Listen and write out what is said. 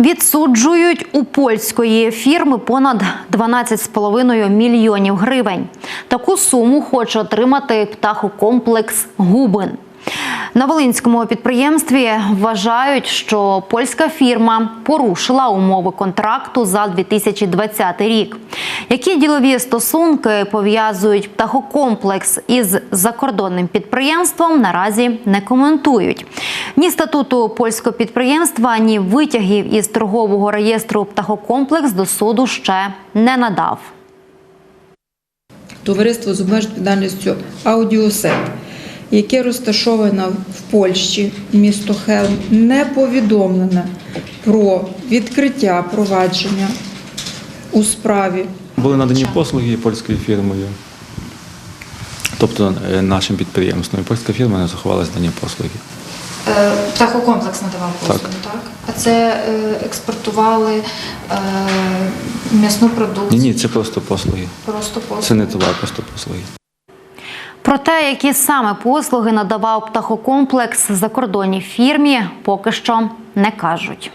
Відсуджують у польської фірми понад 12,5 мільйонів гривень. Таку суму хоче отримати птахокомплекс Губин. На Волинському підприємстві вважають, що польська фірма порушила умови контракту за 2020 рік. Які ділові стосунки пов'язують птахокомплекс із закордонним підприємством, наразі не коментують. Ні статуту польського підприємства, ні витягів із торгового реєстру птахокомплекс до суду ще не надав. Товариство з обмеженою відповідальністю Аудіосет, яке розташоване в Польщі, місто Хелм, не повідомлене про відкриття провадження у справі Були надані послуги польською фірмою, тобто е, нашим підприємством. І Польська фірма не заховала дані послуги. Е, Птахокомплекс надавав послуги, так? А це е, експортували е, м'ясну продукцію? Ні, ні, це просто послуги. Просто послуги. Це не товар, просто послуги. Про те, які саме послуги надавав птахокомплекс закордонній фірмі, поки що не кажуть.